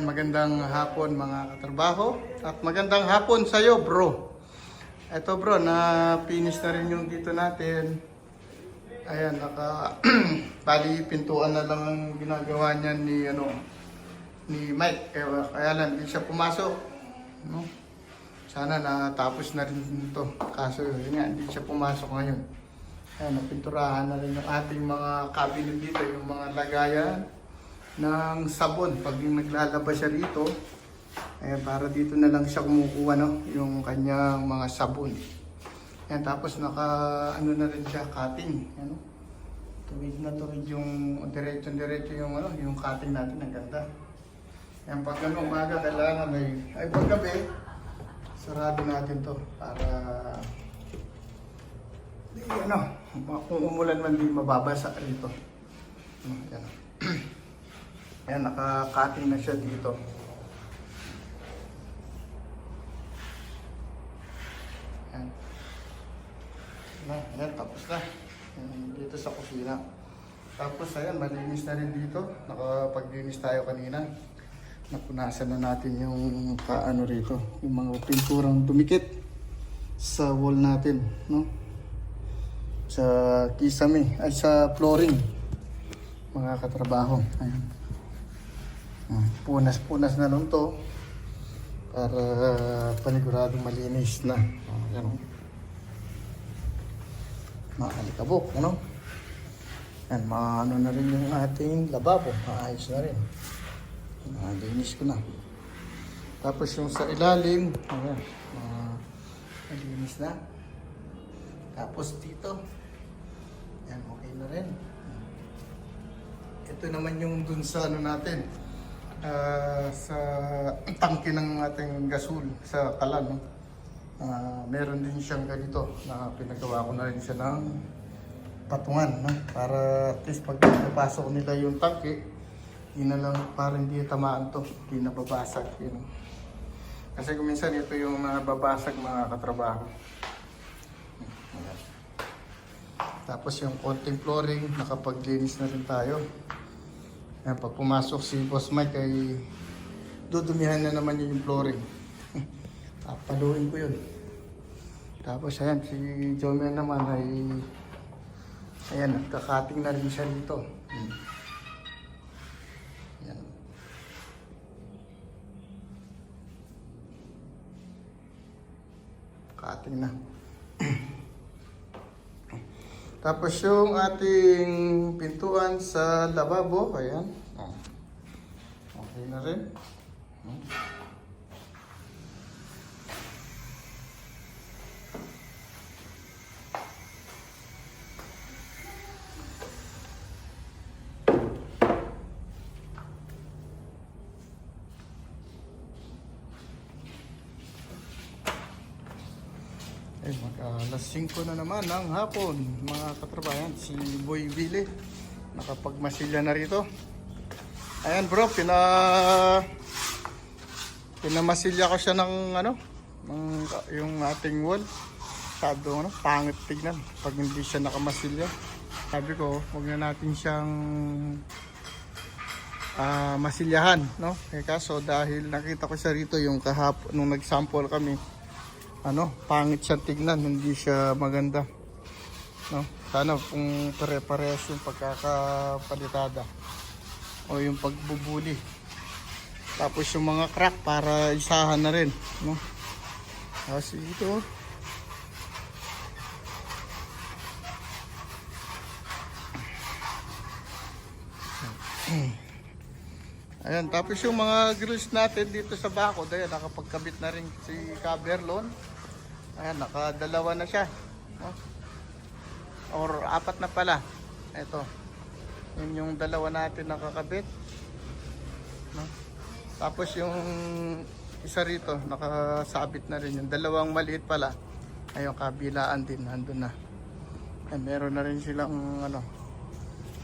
Ayan, magandang hapon mga katrabaho. At magandang hapon sa iyo, bro. Eto bro, na finish na rin yung dito natin. Ayan, naka bali pintuan na lang ang ginagawa niya ni ano ni Mike. Kaya, kaya lang hindi siya pumasok. No? Sana natapos na rin ito. Kaso yun nga, hindi siya pumasok ngayon. Ayan, napinturahan na rin yung ating mga cabinet dito, yung mga lagayan ng sabon. Pag yung naglalaba siya dito, ayan, para dito na lang siya kumukuha no, yung kanyang mga sabon. Ayan, tapos naka, ano na rin siya, cutting. Ano? Tuwid na tuwid yung, diretso-diretso yung, ano, yung cutting natin, ang ganda. Ayan, pag ano, umaga, kailangan may, ay pag gabi, sarado natin to para di ano, kung umulan man di mababasa rito. Ano, Ayan. Ayan, naka-cutting na siya dito. Ayan. Ayan, ayan, tapos na. Ayan, dito sa kusina. Tapos ayan, malinis na rin dito. Nakapaglinis tayo kanina. Napunasan na natin yung kaano rito. Yung mga pinturang dumikit sa wall natin. No? Sa kisame, ay sa flooring. Mga katrabaho. Ayan. Ah, Punas-punas na lang to para paniguradong malinis na. Oh, yan o. Maalikabok, ano? Yan, maano na rin yung ating lababo. Maayos na rin. Nalinis ko na. Tapos yung sa ilalim, ayan, ah, malinis na. Tapos dito, yan, okay na rin. Ito naman yung dun sa ano natin, ah, sa tangke ng ating gasol sa kalan. No? Ah, meron din siyang ganito na pinagawa ko na rin siya ng patungan. No? Para at least pag napasok nila yung tangke, yun para hindi tamaan to, hindi nababasag. You know? Kasi kung minsan ito yung nababasag mga katrabaho. Tapos yung konting flooring, nakapaglinis na rin tayo. Ayan, pag pumasok si Boss Mike ay dudumihan na naman yun yung flooring. Papaluin ko yun. Tapos ayan, si Jomer naman ay ayan, nagkakating na rin siya dito. Hmm. Ayan. Cutting na. Tapos yung ating pintuan sa lababo, ayan. Oh. Okay na rin. Alas 5 na naman ng hapon, mga katrabayan. Si Boy Billy, nakapagmasilya na rito. Ayan bro, pina... Pinamasilya ko siya ng ano, ng, yung ating wall. Sado, ano, pangit tignan pag hindi siya nakamasilya. Sabi ko, huwag na natin siyang ah, masilyahan, no? Eh, kaso dahil nakita ko siya rito yung kahap nung nag-sample kami, ano, pangit siya tignan, hindi siya maganda. No? Sana kung pare-parehas yung pagkakapalitada o yung pagbubuli. Tapos yung mga crack para isahan na rin, no? Kasi ito, Ayan, tapos yung mga grills natin dito sa bako, ayan, nakapagkabit na rin si Caberlon. Ayan, nakadalawa na siya. No? Or apat na pala. Ito. Yun yung dalawa natin nakakabit. No? Tapos yung isa rito, nakasabit na rin. Yung dalawang maliit pala. Ayun, kabilaan din, nandun na. Ayan, meron na rin silang ano.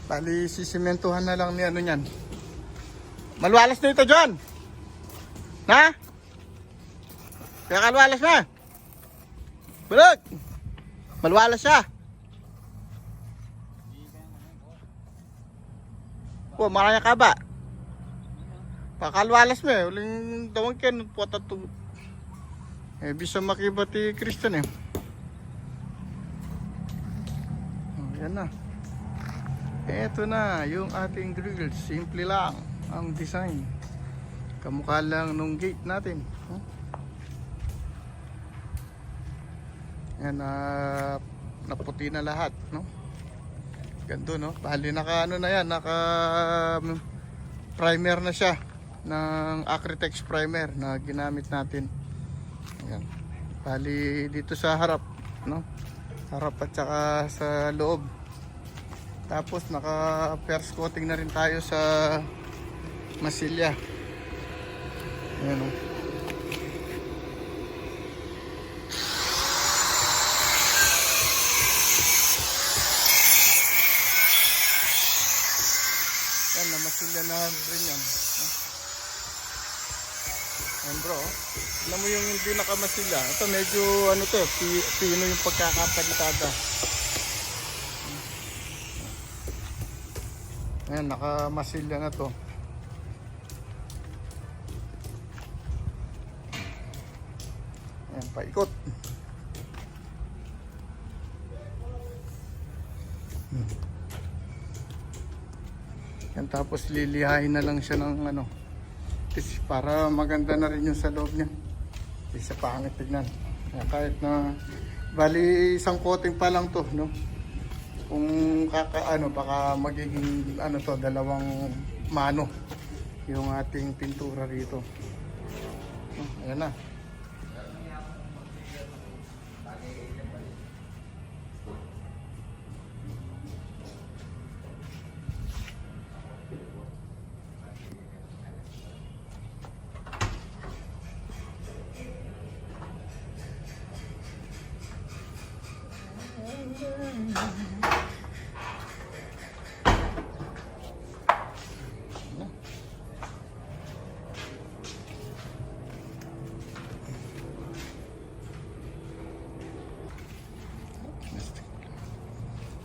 Bali, sisimentuhan na lang ni ano yan. Malwalas na ito, John. Na? Kaya kalwalas na. Bulog. Malwalas siya. Oh, maraya ka ba? Pakalwalas mo eh. Uling dawang ken po tatu. Eh bisa makibati Christian eh. Oh, yan na. Eto na yung ating grill. Simple lang ang design. Kamukha lang nung gate natin. Oh. Yan na naputi na lahat, no? Ganda, no? Bali naka ano na yan, naka um, primer na siya ng Acritex primer na ginamit natin. Ayan. Bali dito sa harap, no? Harap at saka sa loob. Tapos naka first coating na rin tayo sa masilya. Ayan, no? Yan, namasilya na rin yan. no? Ayan bro, alam mo yung hindi nakamasilya. Ito medyo ano to, pi- pino yung pagkakapalitada. Ayan, nakamasilya na to. Ayan, paikot. Yan tapos lilihain na lang siya ng ano. Kasi para maganda na rin yung sa loob niya. Hindi siya pangit tignan. Kahit na bali isang coating pa lang to, no? Kung kaka ano baka magiging ano to dalawang mano yung ating pintura rito. Ayan na.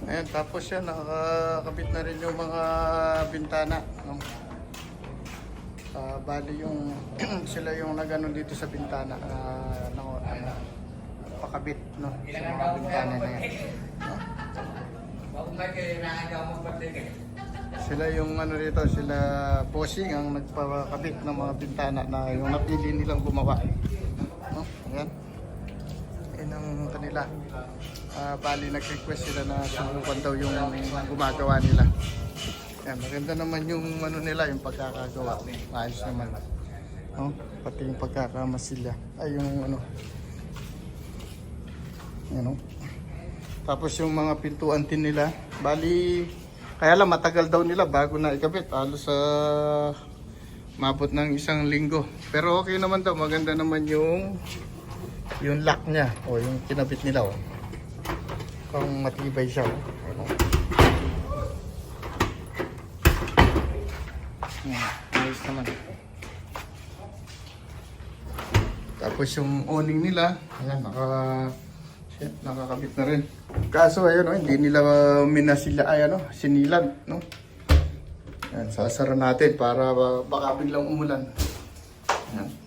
Ayan, tapos yan, nakakabit na rin yung mga bintana. No? Ah, bali yung, sila yung nagano dito sa bintana. Uh, no, ano, pakabit no, sa mga bintana na yan. No? Sila yung ano rito, sila bossing ang nagpakabit ng mga bintana na yung napili nilang gumawa. No? Ayan. Yan ang kanila. Ah, bali nag-request sila na subukan daw yung gumagawa nila. Yan, maganda naman yung ano nila, yung pagkakagawa. Ayos naman. Oh, pati yung pagkakamasilya. Ay, yung ano. Yan oh. Tapos yung mga pintuan din nila, bali, kaya lang matagal daw nila bago na ikabit. Halos sa mabot ng isang linggo. Pero okay naman daw, maganda naman yung yung lock niya o yung kinabit nila oh. Kung matibay siya oh. Ano? Hmm, ayos naman. Tapos yung awning nila, ayan, naka, nakakabit na rin. Kaso ayun, oh, hindi nila minasila, ay ano, sinilag, no? Ayan, sasara natin para uh, baka biglang umulan. Ayan.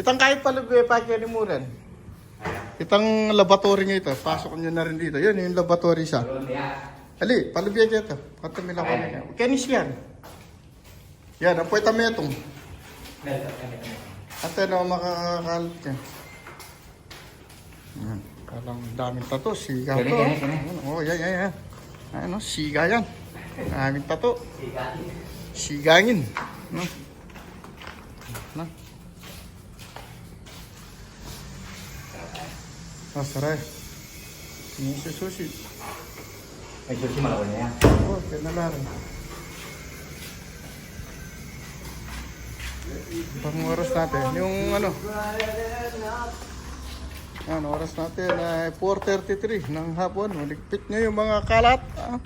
Itang kahit palugwe pa kalimuran. Itang laboratory nga ito, pasok nyo na rin dito. Yun, yung laboratory siya. Ali, palubya ka ito. Katamila ko na yan. Kenis yan. Yan, ang puweta mo itong. At ano, makakalit yan. Yan. Kalang daming tato, siga to. Kani. Oh, yan, yan, yan. Ano, siga yan. Daming tato. Sigangin. No? No? Ah, saray. Ini sa susi. Ay, susi malawal na yan. Oh, kaya Pang oras natin. Yung ano. Yan, oras natin ay 4.33 ng hapon. Maligpit nyo yung mga kalat. Ah.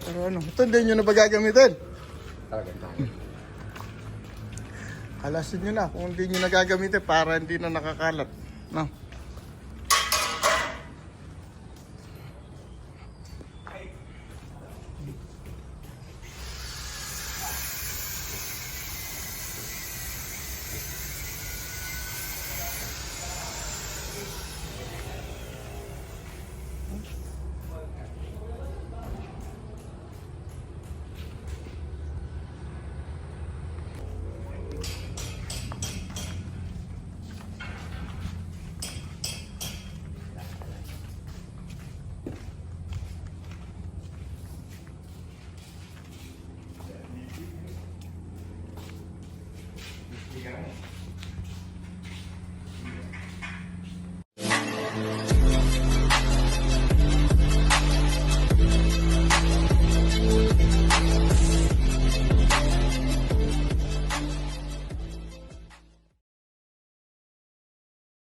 Pero ano, ito hindi nyo na ba gagamitin? Talaga. Alasin nyo na kung hindi nyo na gagamitin para hindi na nakakalat. No? Yan.